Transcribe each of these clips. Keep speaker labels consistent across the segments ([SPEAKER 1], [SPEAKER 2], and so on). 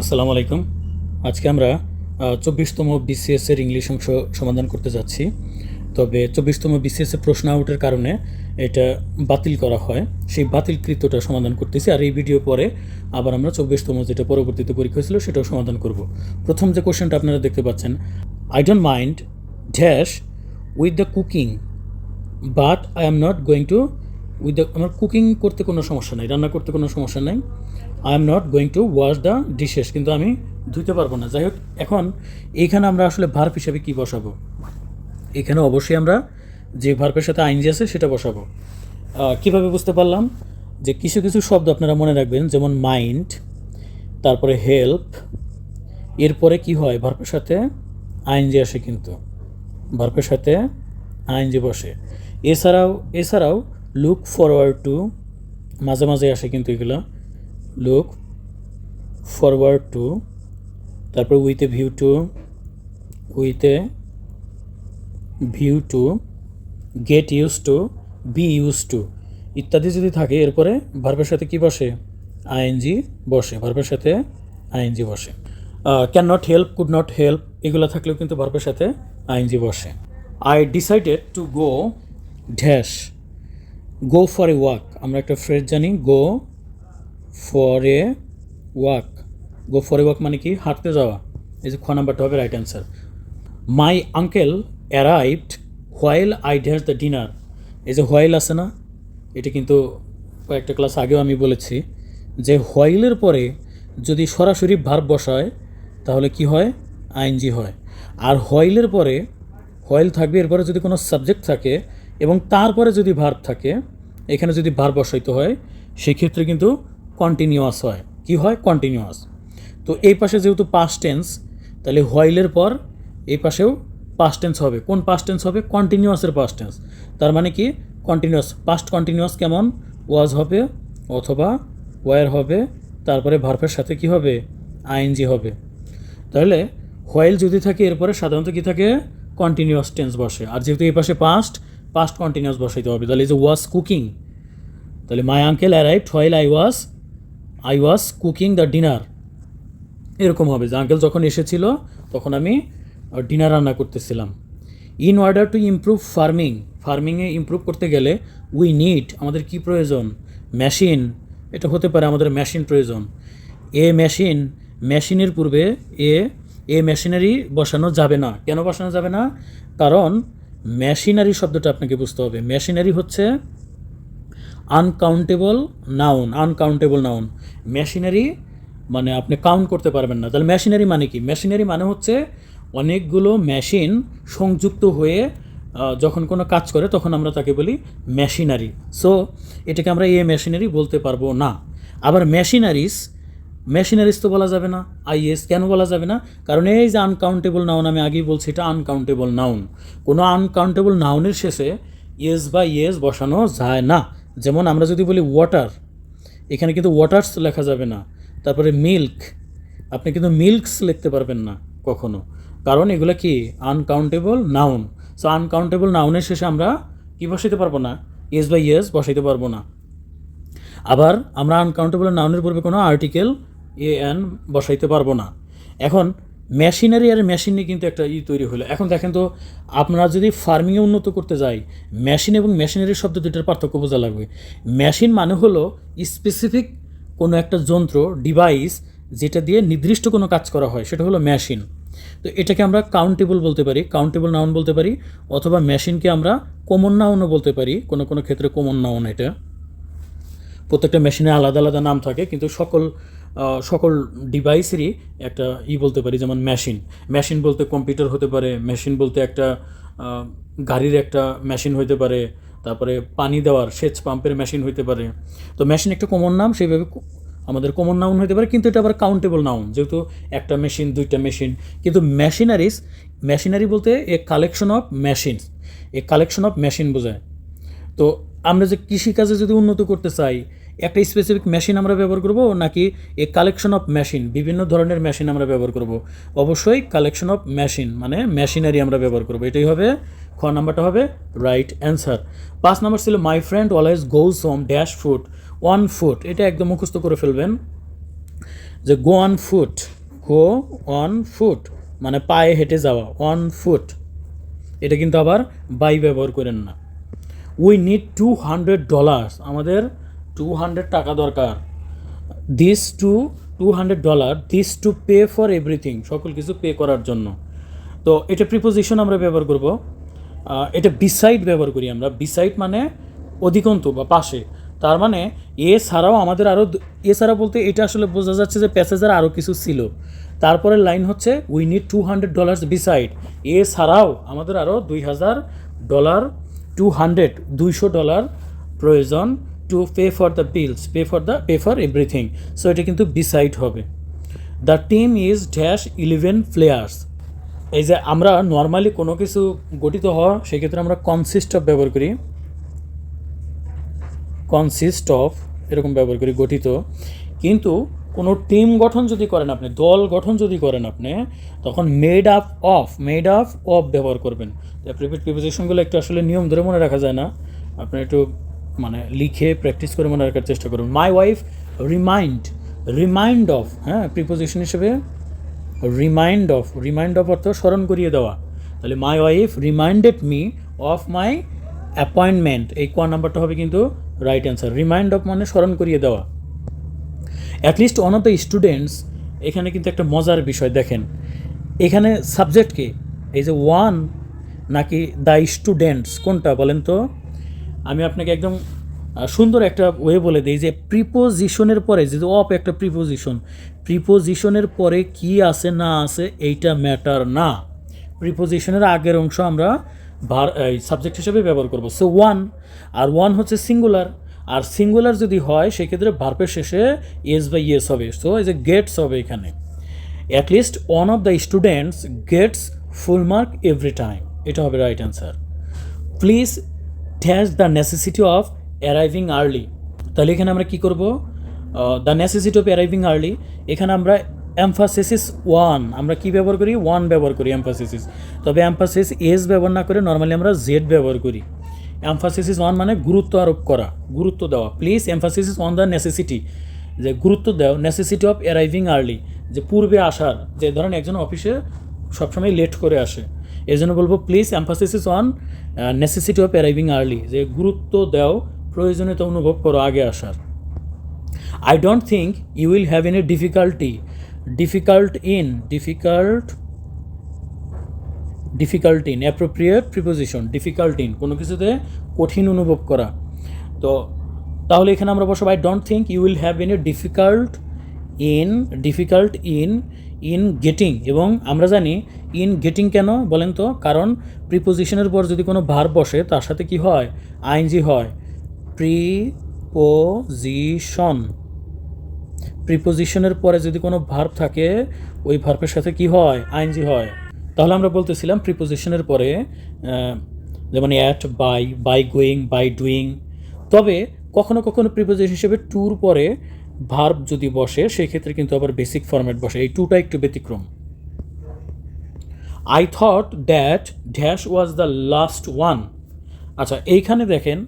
[SPEAKER 1] আসসালামু আলাইকুম। আজকে আমরা চব্বিশতম বিসিএস এর ইংলিশ অংশ সমাধান করতে যাচ্ছি। তবে চব্বিশতম বিসিএস প্রশ্ন আউটের কারণে এটা বাতিল করা হয়। সেই বাতিলকৃতটা সমাধান করতেছি আর এই ভিডিও পরে আবার আমরা চব্বিশতম যেটা পরবর্তীতে পরীক্ষা হয়েছিল সেটাও সমাধান করব। প্রথম যে কোশ্চেনটা আপনারা দেখতে পাচ্ছেন I don't mind dash with the cooking but I am not going to with the আমার কুকিং করতে কোনো সমস্যা নেই, রান্না করতে কোনো সমস্যা নেই। I am not going to wash the dishes কিন্তু আমি ধুইতে পারব না। যাই হোক, এখন এইখানে আমরা আসলে ভার্ব হিসাবে কি বসাবো? এখানে অবশ্যই আমরা যে ভার্বের সাথে আইনজি আছে সেটা বসাবো। কীভাবে বুঝতে পারলাম? যে কিছু কিছু শব্দ আপনারা মনে রাখবেন, যেমন মাইন্ড তারপরে হেল্প এরপরে কি হয়? ভার্বের সাথে আইনজি আসে কিন্তু। ভার্বের সাথে আইনজি বসে। এছাড়াও এছাড়াও লুক ফরওয়ার্ড টু মাঝে মাঝে আসে কিন্তু এগুলো। লুক ফরওয়ার্ড টু তারপর with a view to with a view to get use to be use to ইত্যাদি যদি থাকে, এরপরে ভার্বের সাথে কি বসে? আইএনজি বসে ভার্বের সাথে আইএনজি বসে। Can not help could not help এগুলো থাকলেও কিন্তু ভার্বের সাথে আইএনজি বসে। I decided to go dash go for a walk আমরা একটা ফ্রেজ জানি go for a walk go for a walk মানে কি? হাঁটতে যাওয়া। এই যে খ নাম্বারটা হবে right answer my uncle arrived while I dash the dinner এই যে হোয়াইল আছে না? এটা কিন্তু কয়েকটা ক্লাস আগেও আমি বলেছি যে হোয়াইলের পরে যদি সরাসরি ভার্ব বসায়, তাহলে কি হয়? আইনজি হয়। আর হোয়াইলের পরে হোয়াইল থাকবে, এরপরে যদি কোনো সাবজেক্ট থাকে এবং তারপরে যদি ভার্ব থাকে, এখানে যদি ভার্ব বসাইতে হয়, সেক্ষেত্রে কিন্তু কন্টিনিউয়াস হয়। কি হয়? কন্টিনিউয়াস তো এই পাশে যেহেতু পাস্ট টেন্স তাহলে হোয়াইলের পর এই পাশেও পাস্ট টেন্স হবে। কোন পাস্ট টেন্স হবে? কন্টিনিউয়াসের পাস্ট টেন্স তার মানে কি? কন্টিনিউয়াস পাস্ট কন্টিনিউয়াস কেমন? ওয়াজ হবে, অথবা ওয়ার হবে, তারপরে ভার্ফের সাথে কি হবে? আইএনজি হবে। তাহলে হোয়াইল যদি থাকে, এরপরে সাধারণত কি থাকে? কন্টিনিউয়াস টেন্স বসে। আর যেহেতু এই পাশে পাস্ট পাস্ট কন্টিনিউয়াস বসাইতে হবে। তাহলে যে ওয়াজ কুকিং তাহলে my uncle arrived while I was I was cooking the dinner এরকম হবে। যে আঙ্কেল যখন এসেছিল, তখন আমি ডিনার রান্না করতেছিলাম। In order to improve farming ফার্মিংয়ে ইমপ্রুভ করতে গেলে উই নিড আমাদের কি প্রয়োজন? মেশিন এটা হতে পারে আমাদের মেশিন প্রয়োজন। এ মেশিন মেশিনের পূর্বে এ এ মেশিনারি বসানো যাবে না। কেন বসানো যাবে না? কারণ মেশিনারি শব্দটা আপনাকে বুঝতে হবে। মেশিনারি হচ্ছে uncountable noun uncountable noun machinery মানে আপনি কাউন্ট করতে পারবেন না। তাহলে মেশিনারি মানে কি? মেশিনারি মানে হচ্ছে অনেকগুলো মেশিন সংযুক্ত হয়ে যখন কোনো কাজ করে, তখন আমরা তাকে বলি মেশিনারি সো এটাকে আমরা এ মেশিনারি বলতে পারব না। আবার মেশিনারিস মেশিনারিস তো বলা যাবে না। আইএস কেন বলা যাবে না? কারণ এই যে আনকাউন্টেবল নাউন আমি আগেই বলছি, এটা আনকাউন্টেবল নাউন কোনো আনকাউন্টেবল নাউনের শেষে ইয়েস বা ইয়েস বসানো যায় না। যেমন আমরা যদি বলি ওয়াটার এখানে কিন্তু ওয়াটার্স লেখা যাবে না। তারপরে মিল্ক আপনি কিন্তু মিল্কস লিখতে পারবেন না কখনো। কারণ এগুলো কি? আনকাউন্টেবল নাউন সো আনকাউন্টেবল নাউনের শেষে আমরা কি বসাইতে পারব না? ইয়েস বাই ইয়েস বসাইতে পারব না। আবার আমরা আনকাউন্টেবল নাউনের পূর্বে কোনো আর্টিকেল এ এন বসাইতে পারব না। এখন মেশিনারি আর মেশিনে কিন্তু একটা ই তৈরি হলো। এখন দেখেন তো, আপনারা যদি ফার্মিংয়ে উন্নত করতে যাই মেশিন এবং মেশিনারি শব্দ দুটার পার্থক্য বোঝা লাগবে। মেশিন মানে হলো স্পেসিফিক কোনো একটা যন্ত্র ডিভাইস যেটা দিয়ে নির্দিষ্ট কোনো কাজ করা হয়, সেটা হলো মেশিন তো এটাকে আমরা কাউন্টেবল বলতে পারি কাউন্টেবল নাউন বলতে পারি, অথবা মেশিনকে আমরা কমন নাউনও বলতে পারি, কোনো কোনো ক্ষেত্রে কমন নাউন এটা। প্রত্যেকটা মেশিনে আলাদা আলাদা নাম থাকে, কিন্তু সকল সকল ডিভাইসেরই একটা ই বলতে পারি, যেমন মেশিন মেশিন বলতে কম্পিউটার হতে পারে মেশিন বলতে একটা গাড়ির একটা মেশিন হইতে পারে, তারপরে পানি দেওয়ার, সেচ পাম্পের মেশিন হতে পারে। তো মেশিন একটা কমন নাম, সেইভাবে আমাদের কমন নাউন হতে পারে, কিন্তু এটা আবার কাউন্টেবল নাউন যেহেতু একটা মেশিন দুইটা মেশিন কিন্তু মেশিনারিস মেশিনারি বলতে a collection of machine a collection of machine বোঝায়। তো আমরা যে কৃষিকাজে যদি উন্নত করতে চাই একটা স্পেসিফিক মেশিন আমরা ব্যবহার করব নাকি এ কালেকশন অফ মেশিন বিভিন্ন ধরনের মেশিন আমরা ব্যবহার করব? অবশ্যই কালেকশন অফ মেশিন মানে মেশিনারি আমরা ব্যবহার করব। এটাই হবে খ নাম্বারটা হবে রাইট অ্যান্সার পাঁচ নাম্বার ছিল my friend always goes home dash foot one foot এটা একদম মুখস্থ করে ফেলবেন। যে go on foot go on foot মানে পায়ে হেঁটে যাওয়া অন ফুট এটা কিন্তু আবার বাই ব্যবহার করেন না। We need two hundred dollars আমাদের টু হান্ড্রেড টাকা দরকার। This two two hundred dollar this to pay for everything সকল কিছু পে করার জন্য। তো এটা প্রিপোজিশন আমরা ব্যবহার করব। এটা বিসাইড ব্যবহার করি আমরা। বিসাইড মানে অধিকন্তু বা পাশে। তার মানে এ ছাড়াও আমাদের আরও এছাড়া বলতে এটা আসলে বোঝা যাচ্ছে যে প্যাসেজার আরও কিছু ছিল। তারপরের লাইন হচ্ছে we need two hundred dollars beside a ছাড়াও আমাদের আরও দুই হাজার ডলার টু হান্ড্রেড দুইশো ডলার প্রয়োজন। To pay for the bills pay for the pay for everything so এটা কিন্তু বিসাইড হবে। The team is dash eleven players এই যে আমরা নর্মালি কোনো কিছু গঠিত হওয়া, সেক্ষেত্রে আমরা কনসিস্ট অফ ব্যবহার করি। কনসিস্ট অফ এরকম ব্যবহার করি, গঠিত। কিন্তু কোনো টিম গঠন যদি করেন আপনি, দল গঠন যদি করেন আপনি, তখন made up of made up of ব্যবহার করবেন। প্রিপেড প্রিপোজিশনগুলো একটু আসলে নিয়ম ধরে মনে রাখা যায় না। আপনি একটু মানে লিখে প্র্যাকটিস করে মনে রাখার চেষ্টা করুন। My wife remind remind of হ্যাঁ প্রিপোজিশন হিসেবে রিমাইন্ড অফ রিমাইন্ড অফ অর্থ স্মরণ করিয়ে দেওয়া। তাহলে my wife reminded me of my appointment এই কোয়া নাম্বারটা হবে কিন্তু রাইট অ্যান্সার রিমাইন্ড অফ মানে স্মরণ করিয়ে দেওয়া। At least one of the students এখানে কিন্তু একটা মজার বিষয় দেখেন। এখানে সাবজেক্টকে এই যে ওয়ান নাকি দ্য স্টুডেন্টস কোনটা বলেন তো? আমি আপনাকে একদম সুন্দর একটা ওয়ে বলে দিই যে প্রিপোজিশনের পরে, যে অপ একটা প্রিপোজিশন প্রিপোজিশনের পরে কি আছে, না আছে, এইটা ম্যাটার না। প্রিপোজিশনের আগের অংশ আমরা ভার এই সাবজেক্ট হিসেবে ব্যবহার করব। সো ওয়ান আর ওয়ান হচ্ছে সিঙ্গুলার আর সিঙ্গুলার যদি হয়, সেক্ষেত্রে ভার্পের শেষে ইয়েস বাই ইয়েস হবে। সো এই যে গেটস হবে এখানে। At least one of the students gets full mark every time এটা হবে right answer please dash the necessity of arriving early তাহলে এখানে আমরা কী করব? The necessity of arriving early এখানে আমরা এমফাসিস ওয়ান আমরা কি ব্যবহার করি? ওয়ান ব্যবহার করি এমফাসিস তবে এমফাসিস এস ব্যবহার না করে নর্মালি আমরা জেড ব্যবহার করি। এমফাসিস ওয়ান মানে গুরুত্ব আরোপ করা, গুরুত্ব দেওয়া। Please emphasis on the necessity যে গুরুত্ব দাও নেসেসিটি অফ অ্যারাইভিং আর্লি যে পূর্বে আসার, যে ধরেন একজন অফিসে সবসময় লেট করে আসে। এই জন্য বলব please emphasis on necessity of arriving early যে গুরুত্ব দাও, প্রয়োজনীয়তা অনুভব করো আগে আসার। I don't think you will have any difficulty difficult in difficult difficult in appropriate preposition difficult in কোনো কিছুতে কঠিন অনুভব করা। তো, তাহলে এখানে আমরা বসবো I don't think you will have any difficult in difficult in in getting এবং আমরা জানি ইন গেটিং কেন বলেন তো? কারণ প্রিপোজিশনের পর যদি কোনো ভার বসে, তার সাথে কি হয়? আইনজি হয়। প্রিপোজিশন। প্রিপোজিশনের পরে যদি কোনো ভার্ব থাকে, ওই ভার্বের সাথে কি হয়? আইনজি হয়। তাহলে আমরা বলতেছিলাম প্রিপোজিশনের পরে যেমন at, by by going, by doing. তবে কখনো কখনো প্রিপোজিশন হিসেবে টুর পরে ভার্ব যদি বসে সেই ক্ষেত্রে কিন্তু আবার বেসিক ফরম্যাট বসে। এই টুটা একটু ব্যতিক্রম। I thought that dash was the last one আচ্ছা এইখানে দেখেন,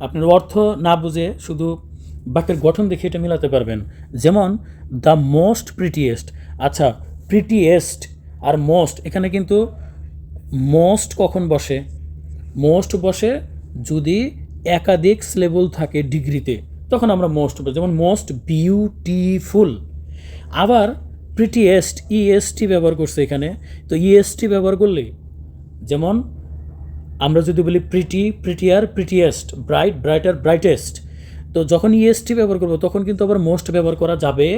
[SPEAKER 1] আপনার অর্থ না বুঝে শুধু বাক্যের গঠন দেখে এটা মেলাতে পারবেন। যেমন দ্য মোস্ট প্রিটিয়েস্ট আচ্ছা প্রিটিয়েস্ট আর মোস্ট এখানে কিন্তু মোস্ট কখন বসে? মোস্ট বসে যদি একাধিক স্লেবল থাকে ডিগ্রিতে তখন আমরা মোস্ট যেমন মোস্ট বিউটিফুল আবার প্রিটিয়েস্ট ইএসটি ব্যবহার করছে এখানে। তো ইএসটি ব্যবহার করলে, যেমন, আমরা যদি বলি pretty prettier prettiest bright brighter brightest তো যখন ইএসটি ব্যবহার করব, তখন কিন্তু আবার মোস্ট ব্যবহার করা যাবে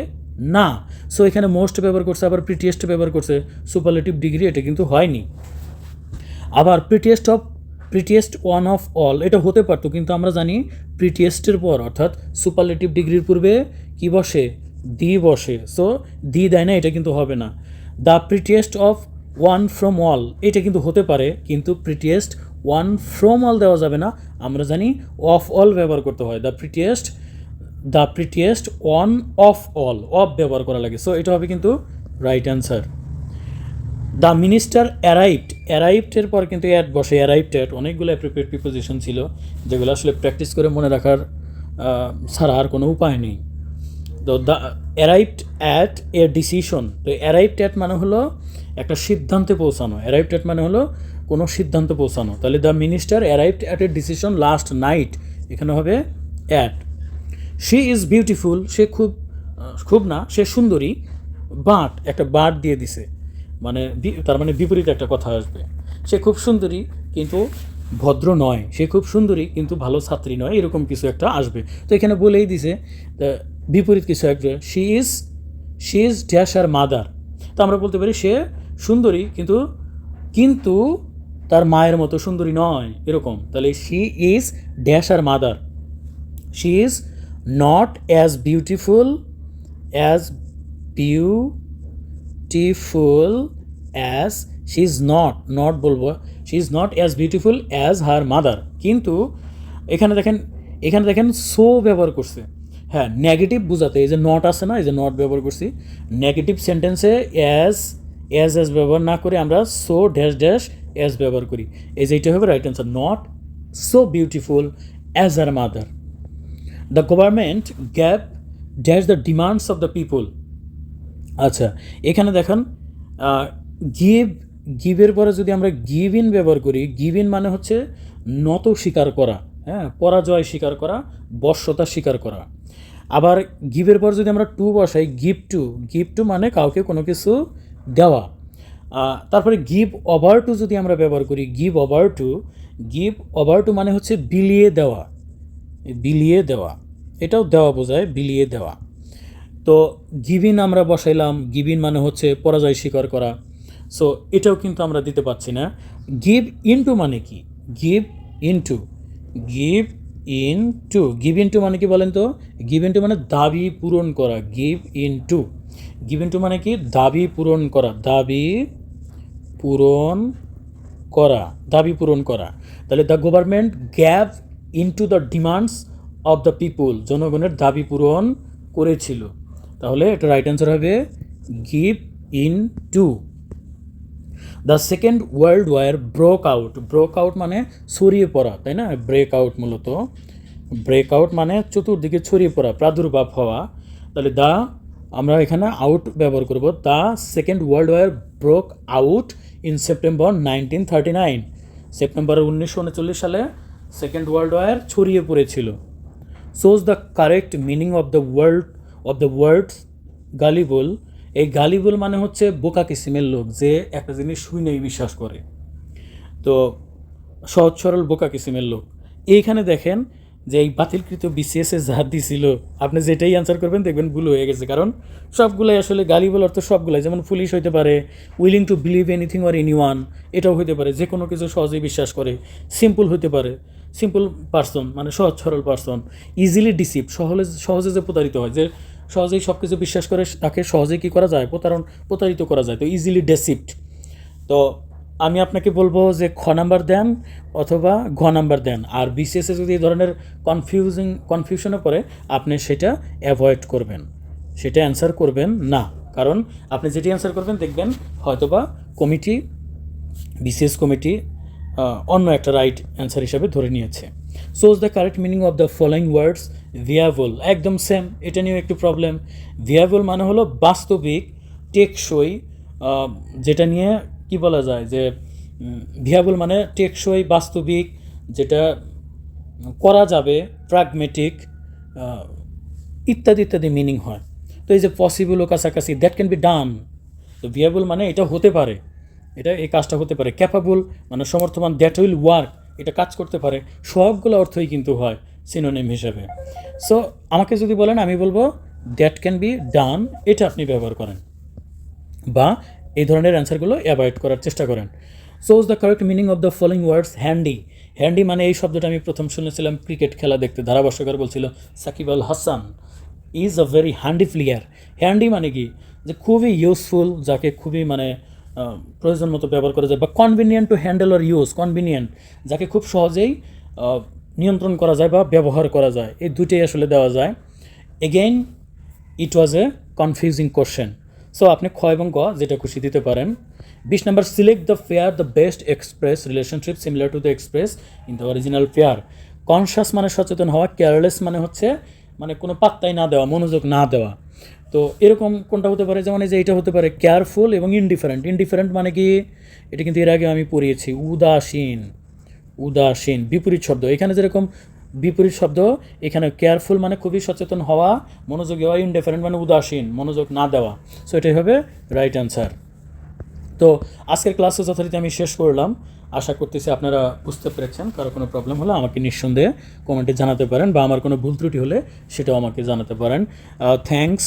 [SPEAKER 1] না। সো এখানে মোস্ট ব্যবহার করছে, আবার প্রিটিয়েস্ট ব্যবহার করছে। সুপারলেটিভ ডিগ্রি এটা কিন্তু হয়নি। আবার prettiest of prettiest one of all এটা হতে পারতো, কিন্তু আমরা জানি প্রিটিয়েস্টের পর, অর্থাৎ সুপারলেটিভ ডিগ্রির পূর্বে কি বসে? দি বসে। সো দি দেয় না, এটা কিন্তু হবে না। The prettiest of one from all এটা কিন্তু হতে পারে, কিন্তু প্রিটিয়েস্ট ওয়ান ফ্রম অল দেওয়া যাবে না। আমরা জানি অফ অল ব্যবহার করতে হয়। The prettiest the prettiest one of all of ব্যবহার করা লাগে। সো এটা হবে কিন্তু right answer the minister arrived অ্যারাইভডের পর কিন্তু অ্যাড বসে। অ্যারাইভড অ্যাট অনেকগুলো অ্যাপ্রোপ্রিয়েট প্রিপোজিশন ছিল, যেগুলো আসলে প্র্যাকটিস করে মনে রাখার ছাড়া আর কোনো উপায় নেই। The arrived at a decision তো অ্যারাইভড অ্যাট মানে হলো একটা সিদ্ধান্তে পৌঁছানো। অ্যারাইভড অ্যাট মানে হলো কোনো সিদ্ধান্তে পৌঁছানো। তাহলে the minister arrived at a decision last night এখানে হবে অ্যাট শি ইজ বিউটিফুল সে খুব খুব না, সে সুন্দরী বাট একটা বাট দিয়ে দিছে। মানে তার মানে বিপরীত একটা কথা আসবে। সে খুব সুন্দরী, কিন্তু ভদ্র নয়। সে খুব সুন্দরী, কিন্তু ভালো ছাত্রী নয়, এরকম কিছু একটা আসবে। তো এখানে বলেই দিছে বিপরীত কিছু আসবে she is she is dash her mother তো আমরা বলতে পারি সে সুন্দরী, কিন্তু কিন্তু তার মায়ের মতো সুন্দরী নয়, এরকম। তাহলে she is dash her mother she is not as beautiful as beautiful as she is not not বলব she is not as beautiful as her mother কিন্তু, এখানে দেখেন এখানে দেখেন সো ব্যবহার করছে। হ্যাঁ নেগেটিভ বোঝাতে, এই যে নট আছে না, এই যে নট ব্যবহার করছি নেগেটিভ সেন্টেন্সে অ্যাজ অ্যাজ অ্যাজ ব্যবহার না করে আমরা সো ড্যাশ ড্যাশ অ্যাজ ব্যবহার করি। এই যে এইটা হবে right answer not so beautiful as her mother the government gave dash the demands of the people আচ্ছা এখানে দেখেন গিভ গিভের পরে যদি আমরা গিভ ইন ব্যবহার করি গিভ ইন মানে হচ্ছে নত স্বীকার করা হ্যাঁ পরাজয় স্বীকার করা, বর্ষতা স্বীকার করা। আবার গিভের পর যদি আমরা টু বসাই, গিভ টু গিভ টু মানে কাউকে কোনো কিছু দেওয়া। তারপরে গিভ ওভার টু যদি আমরা ব্যবহার করি, give over to, give over to মানে হচ্ছে বিলিয়ে দেওয়া বিলিয়ে দেওয়া। এটাও দেওয়া বোঝায়, বিলিয়ে দেওয়া। তো গিভিন আমরা বসাইলাম, গিভিন মানে হচ্ছে পরাজয় স্বীকার করা। সো এটাও কিন্তু আমরা দিতে পারছি না। গিভ ইনটু মানে কি? Give into, give in to give in to মানে কি বলেন তো? গিভ ইন টু মানে দাবি পূরণ করা give in to give in to মানে কি? দাবি পূরণ করা, দাবি পূরণ করা, দাবি পূরণ করা। তাহলে the government gave into the demands of the people জনগণের দাবি পূরণ করেছিল। তাহলে এটা রাইট অ্যান্সার হবে give in to the second world war broke out broke out মানে ছড়িয়ে পড়া, তাই না? ব্রেক আউট মূলত। ব্রেক আউট মানে চতুর্দিকে ছড়িয়ে পড়া, প্রাদুর্ভাব হওয়া। তাহলে দ্য আমরা এখানে আউট ব্যবহার করব। The second world war broke out in September nineteen thirty nine September উনিশশো উনচল্লিশ সালে সেকেন্ড ওয়ার্ল্ড ওয়ার ছড়িয়ে পড়েছিল। Choose the correct meaning of the world of the word gullible. এই গালিবল মানে হচ্ছে বোকা কিসিমের লোক যে একটা জিনিস শুনেই বিশ্বাস করে। তো সহজ সরল বোকা কিসিমের লোক। এইখানে দেখেন যে এই বাতিলকৃত বিসিএস এ যা দিছিল, আপনি যেটাই অ্যান্সার করবেন দেখবেন ভুল হয়ে গেছে। কারণ সবগুলাই আসলে গালিবল অর্থ সবগুলাই। যেমন পুলিশ হইতে পারে willing to believe anything or anyone এটাও হইতে পারে। যে কোনো কিছু সহজেই বিশ্বাস করে। সিম্পল হইতে পারে। সিম্পল পার্সন মানে সহজ সরল পার্সন ইজিলি ডিসিভ সহজে সহজে যে প্রতারিত হয়। যে সহজেই সব কিছু বিশ্বাস করে তাকে সহজেই কী করা যায়? প্রতারণ, প্রতারিত করা যায়। তো ইজিলি ডেসিপ্ট তো আমি আপনাকে বলব যে খ নাম্বার দেন অথবা ঘ নাম্বার দেন। আর বিসিএসে যদি এই ধরনের কনফিউজিং কনফিউশনে পড়ে, আপনি সেটা অ্যাভয়েড করবেন। সেটা অ্যান্সার করবেন না। কারণ আপনি যেটি অ্যান্সার করবেন, দেখবেন হয়তোবা কমিটি বিসিএস কমিটি অন্য একটা রাইট অ্যান্সার হিসাবে ধরে নিয়েছে। Choose the correct meaning of the following words viable একদম সেম এটা নিয়েও একটু প্রবলেম ভিয়াবল মানে হলো বাস্তবিক, টেকসই যেটা নিয়ে কি বলা যায় যে ভিয়াবল মানে টেকসই, বাস্তবিক, যেটা করা যাবে প্রাগমেটিক ইত্যাদি ইত্যাদি মিনিং হয়। তো এই যে পসিবলও কাছাকাছি দ্যাট ক্যান বি ডান তো ভিয়াবল মানে এটা হতে পারে। এটা এই কাজটা হতে পারে। ক্যাপাবল মানে সমর্থমান দ্যাট উইল ওয়ার্ক এটা কাজ করতে পারে। সবগুলো অর্থই কিন্তু হয় সিনোনিম হিসেবে। সো আমাকে যদি বলেন, আমি বলব দ্যাট ক্যান বি ডান এটা আপনি ব্যবহার করেন। বা এই ধরনের অ্যান্সারগুলো অ্যাভয়েড করার চেষ্টা করেন। Choose the correct meaning of the following words handy handy মানে এই শব্দটা আমি প্রথম শুনেছিলাম ক্রিকেট খেলা দেখতে। ধারাভাষ্যকার বলছিল, Shakib Al Hasan is a very handy player handy মানে কি? যে খুবই ইউজফুল যাকে খুবই মানে প্রয়োজন মতো ব্যবহার করা যায় বা convenient to handle or use convenient যাকে খুব সহজেই নিয়ন্ত্রণ করা যায় বা ব্যবহার করা যায়। এই দুটোই আসলে দেওয়া যায়। Again it was a confusing question so আপনি খ এবং গ যেটা খুশি দিতে পারেন। বিশ number select the pair the best express relationship similar to the express in the original pair conscious মানে সচেতন হওয়া কেয়ারলেস মানে হচ্ছে মানে কোনো পাত্তাই না দেওয়া, মনোযোগ না দেওয়া। তো এরকম কোনটা হতে পারে? যেমন এই যে এটা হতে পারে কেয়ারফুল এবং ইনডিফারেন্ট ইনডিফারেন্ট মানে কি? এটা কিন্তু এর আগে আমি পড়িয়েছি। উদাসীন। উদাসীন। বিপরীত শব্দ। এখানে যেরকম বিপরীত শব্দ, এখানে কেয়ারফুল মানে খুবই সচেতন হওয়া, মনোযোগী হওয়া ইনডিফারেন্ট মানে উদাসীন, মনোযোগ না দেওয়া। সো এটাই হবে রাইট অ্যান্সার তো আজকের ক্লাসে যথারীতি আমি শেষ করলাম। আশা করতেছি আপনারা বুঝতে পেরেছেন। কারও কোনো প্রবলেম হলে আমাকে নিঃসন্দেহে কমেন্টে জানাতে পারেন বা আমার কোনো ভুল ত্রুটি হলে সেটাও আমাকে জানাতে পারেন। Thanks